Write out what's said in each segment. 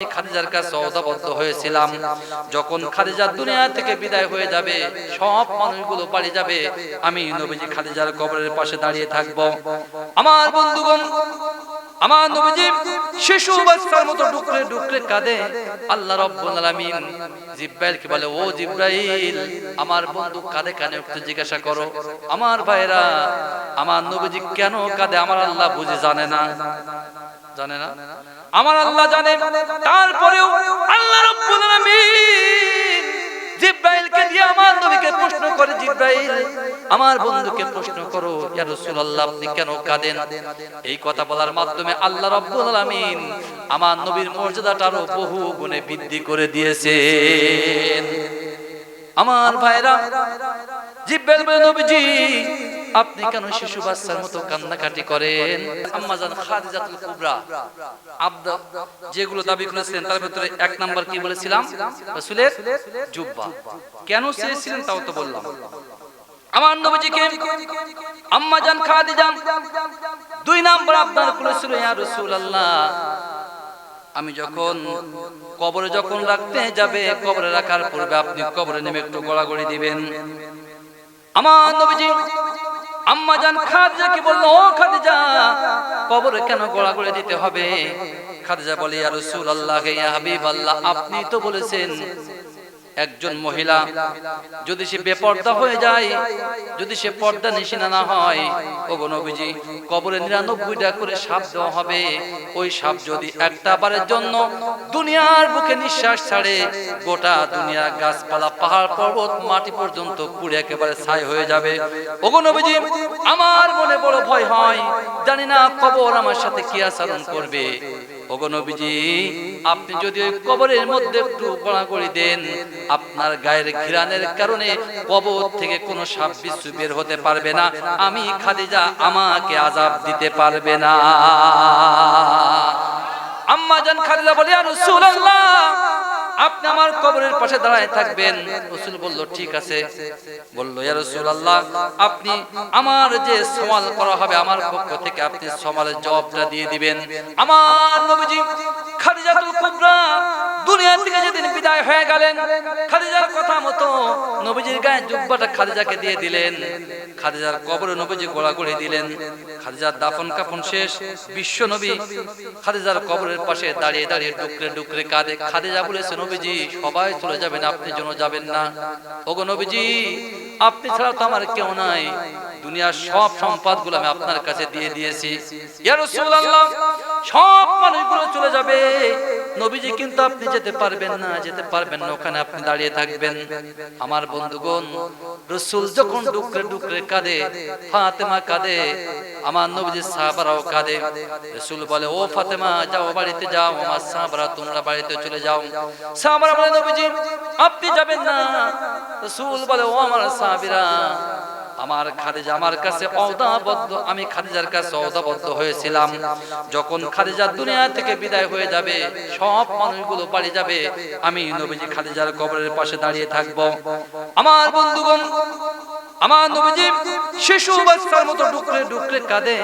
খাদিজার কাছে অদাবদ্ধ হয়েছিলাম। যখন খাদিজা দুনিয়া থেকে বিদায় হয়ে যাবে, সব মানুষগুলো যাবে, আমি নবীজি খাদিজার কবরের পাশে দাঁড়িয়ে থাকব। আমার বন্ধুগণ, আমার নবীজি শিশু মতো ডুকরে ডুকরে কাঁদে। আল্লাহ রাব্বুল আলামিন জিব্রাইলকে বলে, ও জিব্রাইল, আমার বন্ধু কাঁদে কানে? একটু জিজ্ঞাসা করো। আমার ভাইরা আমার নবীজি কেন কাঁদে? আমার আল্লাহ বুঝে জানে না। জানে না? আমার আল্লাহ জানে। তারপরেও আল্লাহ রাব্বুল আলামিন জিব্রাইলকে দিয়ে আমার নবীকে প্রশ্ন করে, জিব্রাইল, আমার বন্ধুকে প্রশ্ন করো, ইয়া রাসূলুল্লাহ, আপনি কেন কাঁদেন? এই কথা বলার মাধ্যমে আল্লাহ রাব্বুল আলামিন আমার নবীর মর্যাদাটা আরও বহু গুণে বৃদ্ধি করে দিয়েছেন। আমার ভাইরা, জিব্রাইল নবীজি আপনি কেন শিশু বাচ্চার মতো কান্নাকাটি করেন আম্মাজান খাদিজাতুল কুবরা যেগুলো দাবি করেছিলেন তার ভিতরে এক নাম্বার কি বলেছিলাম রাসূলের জুব্বা কেন চেয়েছিলেন তাও তো বললাম আমার নবীজিকে আম্মাজান দুই নাম্বার আবদার করেছিল ইয়া রাসূলুল্লাহ আমি যখন কবরে যখন রাখতে যাবে কবরে রাখার পূর্বে আপনি কবরে নেমে একটু গড়াগড়ি দিবেন আমার নবীজি আম্মা জান খাদিজাকে বলল, ও খাদিজা, কবরে কেন গড়াগড়ি দিতে হবে? খাদিজা বলে, ইয়া রাসূলুল্লাহ, ইয়া হাবিবাল্লাহ, আপনি তো বলেছেন একজন মহিলা, যদি সে বেপর্দা হয়ে যায়, যদি সে পর্দা নিশিনা না হয় ও নবীজি, কবরে নিরানব্বইটা করে সাপ দেওয়া হবে। ওই সাপ যদি একটা বারের জন্য দুনিয়ার বুকে নিঃশ্বাস ছাড়ে, গোটা দুনিয়া গাছপালা, পাহাড়, পর্বত, মাটি পর্যন্ত পুড়ে একেবারে ছাই হয়ে যাবে। ওগো নবীজি, আমার মনে বড় ভয় হয়। জানি না কবর আমার সাথে কি আচরণ করবে। নবীজি, আপনি যদি ওই কবরের মধ্যে একটু গড়াগড়ি দেন, আপনার গায়ের ঘিরানের কারণে কবর থেকে কোনো সাপ বিচ্ছু বের হতে পারবে না, আমি খাদিজা আমাকে আজাব দিতে পারবে না। আম্মা জান খাদিজা বলে আর রাসূলুল্লাহ আপনি আমার কবরের পাশে দাঁড়ায় থাকবেন। রসুল বলল, ঠিক আছে। বলল, ইয়া রাসূলুল্লাহ, আপনি আমার যে সওয়াল করা হবে আমার পক্ষ থেকে আপনি সওয়ালের জবাবটা দিয়ে দিবেন। আমার নবীজি খাদিজাতুল কুবরা দুনিয়া থেকে যেদিন বিদায় হয়ে গেলেন, খাদিজার কথা মতো নবীজির গায়ে জুব্বাটা খাদিজাকে দিয়ে দিলেন। খাদিজার কবরে নবীজি গোড়াগড়ি দিলেন। খাদিজার দাফন কাফন শেষ। বিশ্ব নবী খাদিজার কবরের পাশে দাঁড়িয়ে দাঁড়িয়ে ডুকরে ডুকরে কাঁদে। খাদিজা বলেছে নবীজি সবাই চলে যাবেন আপনি যেন যাবেন না। ওগো নবীজি আপনি ছাড়া তো আমার কেউ নাই। দুনিয়ার সব সম্পদগুলো আমি আপনার কাছে দিয়ে দিয়েছি। সব মানুষগুলো চলে যাবে। নবীজি কিন্তু আপনি যেতে পারবেন না, যেতে পারবেন না, ওখানে আপনি দাঁড়িয়ে থাকবেন। আমার বন্ধুগণ, রসুল যখন ডুকরে ডুকরে কাঁদে, ফাতেমা কাঁদে, আমার নবীজি সাহাবারাও কাঁদে। রসুল বলে, ও ফাতেমা, যাও বাড়িতে যাও, আমার সাহাবারা তোমরা বাড়িতে চলে যাও। সাহাবারা বলে, নবীজি, আপনি যাবেন না। রসুল বলে, ও আমার সাহাবিরা, আমার খাদিজা আমার কাছে অদাবদ্ধ আমি খাদিজার কাছে অদাবদ্ধ হয়েছিলাম। যখন খাদিজা দুনিয়া থেকে বিদায় হয়ে যাবে, সব মানুষগুলো পালিয়ে যাবে, আমি নবীজি খাদিজার কবরের পাশে দাঁড়িয়ে থাকব। আমার বন্ধুগণ আমার নবীজি শিশু বাচ্চার মতো ডুকরে ডুকরে কাঁদে।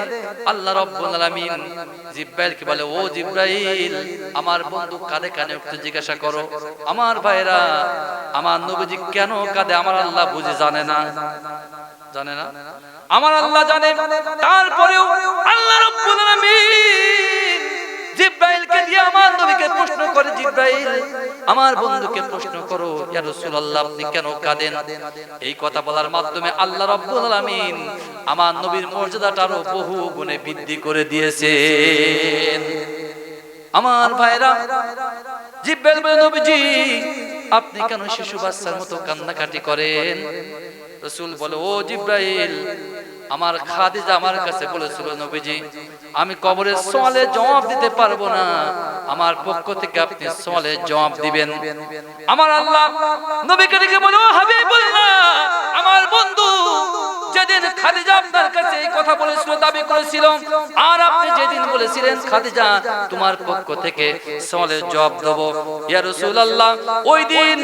আল্লাহ রাব্বুল আলামিন জিব্রাইলকে বলে ও জিব্রাইল আমার বন্ধু কাঁদে কানে একটু জিজ্ঞাসা করো। আমার ভাইরা আমার নবীজি কেন কাঁদে? আমার আল্লাহ বুঝে জানে না। জানে না আমার আল্লাহ জানে। তারপরেও আল্লাহ রাব্বুল আলামিন জিব্রাইল আমার বন্ধুকে প্রশ্ন করো, ইয়া রাসূলুল্লাহ, আপনি কেন কাঁদেন? এই কথা বলার মাধ্যমে আল্লাহ রাব্বুল আলামিন আমার নবীর মর্যাদাটা আরও বহু গুণে বৃদ্ধি করে দিয়েছেন। আমার ভাইরা, জিব্রাইল নবীজি, আপনি কেন শিশু বাচ্চার মতো কান্নাকাটি করেন? রসুল বলে, ও জিব্রাইল, আমার খাদিজা আমার কাছে বলেছিল, নবীজি আমি কবরের সওয়ালে জবাব দিতে পারব না। আমার পক্ষ থেকে আপনি সওয়ালে জবাব দিবেন। আমার আল্লাহ নবীকে ডেকে বলে হাবিবুল্লাহ আমার বন্ধু যেদিন খাদিজা আপনার কাছে এই কথা বলেছিল দাবি করেছিল আর আপনি যেদিন বলেছিলেন খাদিজা তোমার পক্ষ থেকে সওয়ালের জবাব দেব। ইয়া রাসূলুল্লাহ ওই দিন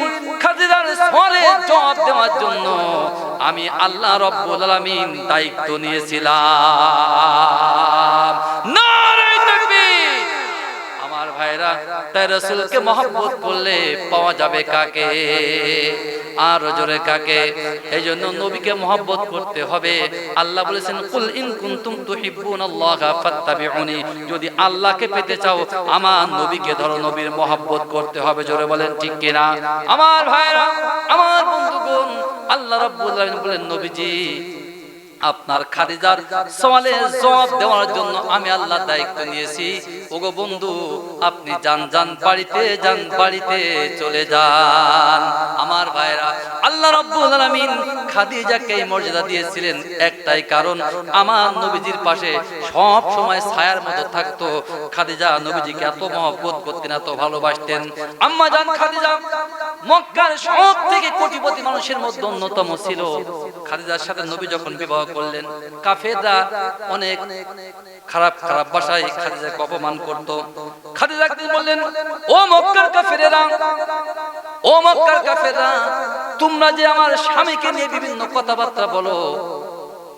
খাদিজার সওয়ালের জবাব দেওয়ার জন্য আমি আল্লাহ রাব্বুল আলামিন দায়িত্ব নিয়েছিলাম। তাই রসুলকে মহব্বত করলে পাওয়া যাবে কাকে? আর জোরে কাকে? এই জন্য নবীকে মহব্বত করতে হবে। আল্লাহ বলেছেন, কুল ইন কুনতুম তুহিব্বুনাল্লাহা ফাত্তাবিউনি। যদি আল্লাহকে পেতে চাও, আমার নবীকে ধরো, নবীর মহব্বত করতে হবে। জোরে বলেন, ঠিক কিনা? আমার ভাইরা, আমার বন্ধুগণ, আল্লাহ রাব্বুল আলামিন বলেন, নবীজি আপনার খাদিজার সওয়ালে জবাব দেওয়ার জন্য আমি আল্লাহ দায়িত্ব নিয়েছি। ওগো বন্ধু, আপনি যান যান, বাড়িতে যান, বাড়িতে চলে যান। আমার ভাইরা, আল্লাহ রাব্বুল আলামিন খাদিজাকে এই মর্যাদা দিয়েছিলেন একটাই কারণ, আমার নবীজির পাশে সব সময় ছায়ার মতো থাকতো। খাদিজা নবীজিকে এত মহব্বত করতেন, এত ভালোবাসতেন। আম্মা জান, খাদিজা, মক্কার সব থেকে কোটিপতি মানুষের মধ্যে অন্যতম ছিল। খাদিজার সাথে নবী যখন বিবাহ করলেন কাফেররা অনেক খারাপ খারাপ ভাষায় খাদিজাকে অপমান করত। খাদিজা বললেন, ও মক্কার কাফেরেরা, ও মক্কার কাফেররা, তোমরা যে আমার স্বামীকে নিয়ে বিভিন্ন কথাবার্তা বলো,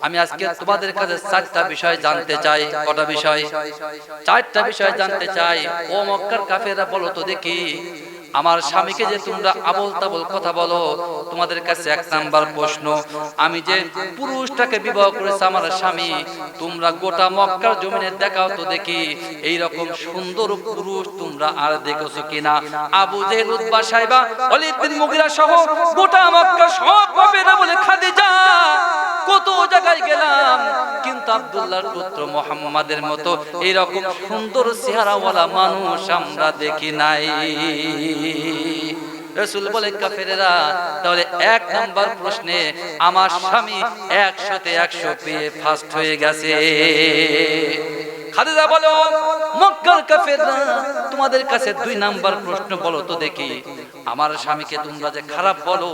আমি আজকে তোমাদের কাছে চারটা বিষয় জানতে চাই, কটা বিষয়? চারটা বিষয় জানতে চাই। ও মক্কার কাফেরা বলো তো দেখি। আমার স্বামীকে যে তোমরা আবল তাবল কথা বলো তোমাদের কাছে এক নাম্বার প্রশ্ন। আমি যে পুরুষটাকে বিবাহ করেছে আমার স্বামী তোমরা গোটা মক্কার জমিনে দেখাও তো দেখি এই রকম সুন্দর পুরুষ তোমরা আর দেখেছ কিনা? আবু জেহেল উতবা সাহেবা ওয়ালিদ বিন মুগিরা সহ গোটা মক্কা সব বাপেরা বলে খাদিজা। কত জায়গায় গেলাম কিন্তু আব্দুল্লাহর পুত্র মোহাম্মদের মতো এইরকম সুন্দর চেহারাওয়ালা মানুষ আমরা দেখি নাই। রসুল বলে কাফেরেরা, তাহলে এক নম্বর প্রশ্নে আমার স্বামী একশোতে একশো পেয়ে ফার্স্ট হয়ে গেছে। খাদিজা বলো মক্কার কাফেররা, তোমাদের কাছে দুই নাম্বার প্রশ্ন বলো তো দেখি। আমার স্বামীকে তোমরা যে খারাপ বলো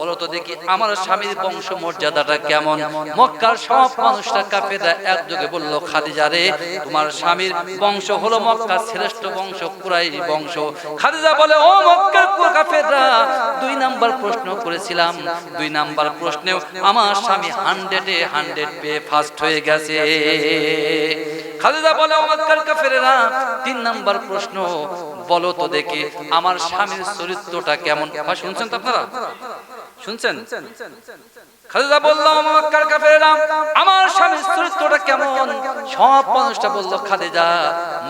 বলো তো দেখি আমার স্বামীর বংশ মর্যাদাটা কেমন? মক্কার সব মানুষরা কাফেররা একযোগে বলল, খাদিজা রে, তোমার স্বামীর বংশ হলো মক্কার শ্রেষ্ঠ বংশ কুরাই বংশ। খাদিজা বলে, ও মক্কার কাফেররা দুই নাম্বার প্রশ্ন করেছিলাম। দুই নাম্বার প্রশ্নেও আমার স্বামী হান্ড্রেডে হান্ড্রেড পেয়ে ফার্স্ট হয়ে গেছে। খালেদা বলে আমার কাফেরেরা? তিন নাম্বার প্রশ্ন, বলো তো দেখি, আমার স্বামীর চরিত্রটা কেমন? শুনছেন তো আপনারা? শুনছেন? মক্কার কাফেরেরা, আমার স্বামীর চরিত্রটা কেমন? সব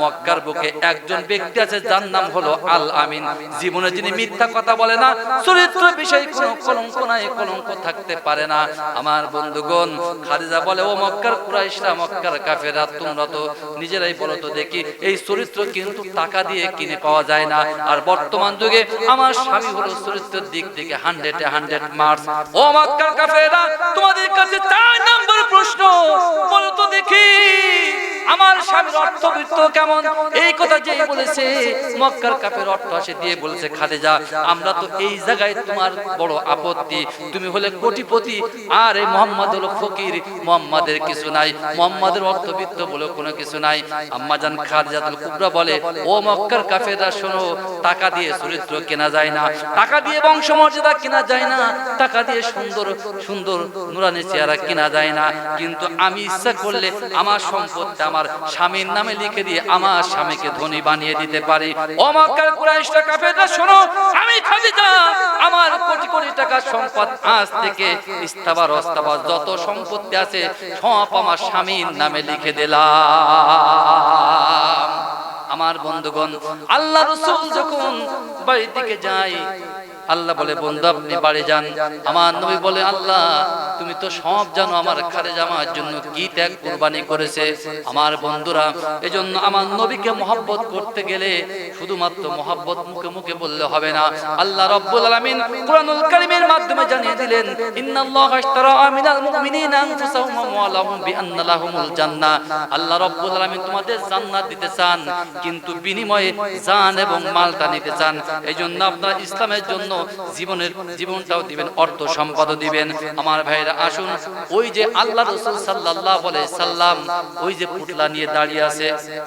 মক্কার বুকে একজন ব্যক্তি আছে, যার নাম হলো আল আমিন। জীবনে যিনি মিথ্যা কথা বলে না, চরিত্র বিষয়ে কলঙ্ক নাই, কলঙ্ক থাকতে পারে না। আমার বন্ধুগণ খাদিজা বলে, ও মক্কার কুরাইশরা, মক্কার কাফেরা তোমরা তো নিজেরাই বলো তো দেখি, এই চরিত্র কিন্তু টাকা দিয়ে কিনে পাওয়া যায় না। আর বর্তমান যুগে আমার স্বামী হলো চরিত্রের দিক থেকে হান্ড্রেডে হান্ড্রেড মার্কস ও মক্কার কাফেররা তোমাদের কাছে চার নম্বর প্রশ্ন। বলো তো দেখি। আমার স্বামীর অর্থবৃত্ত কেমন? এই কথা যেই বলেছে, মক্কার কাপের অর্থ আসে দিয়ে বলেছে, খাদেজা, আমরা তো এই জায়গায় তোমার বড় আপত্তি। তুমি হলে কোটিপতি, আর এই মোহাম্মদ হলো ফকির মোহাম্মদের কিছু নাই। মোহাম্মদের অর্থবিত্ত বলে কোনো কিছু নাই। আম্মাজান খাদিজাতুল কুবরা বলে, ও মক্কার কাফেররা, শোনো, টাকা দিয়ে চরিত্র কেনা যায় না। টাকা দিয়ে বংশ মর্যাদা কেনা যায় না। টাকা দিয়ে সুন্দর সুন্দর নুরানি চেহারা কেনা যায় না। কিন্তু আমি ইচ্ছা করলে আমার সম্পদটা আমার স্বামীর নামে লিখে দিয়ে আমার স্বামীকে ধনী বানিয়ে দিতে পারি। শোনো, আমি খাদিজা, আমার কোটি কোটি টাকা সম্পদ আজ থেকে ইস্তাবার, অস্তাবার, যত সম্পত্তি আছে সব আমার স্বামীর নামে লিখে দিলাম। আমার বন্ধুগণ, আল্লাহ রসুল যখন বাড়ির দিকে যায়, আল্লাহ বলে, বন্ধু, আপনি বাড়ি যান। আমার নবী বলে, আল্লাহ তুমি তো সব জানো আমার খারে জামার জন্য কি ত্যাগ কুরবানি করেছে, আমার বন্ধুরা। এজন্য আমার নবীকে মহব্বত করতে গেলে শুধুমাত্র মহব্বত মুখে মুখে বললে হবে না। আল্লাহ রব্বুল আলামিন কুরআনুল কারীমের মাধ্যমে জানিয়ে দিলেন ইসলামের জন্য জীবনের, জীবনটাও দিবেন, অর্থ সম্পদও দিবেন। আমার ভাইরা আসুন ওই যে আল্লাহ রসুল সাল্লাহ বলে সাল্লাম ওই যে পুতলা নিয়ে দাঁড়িয়ে আছে।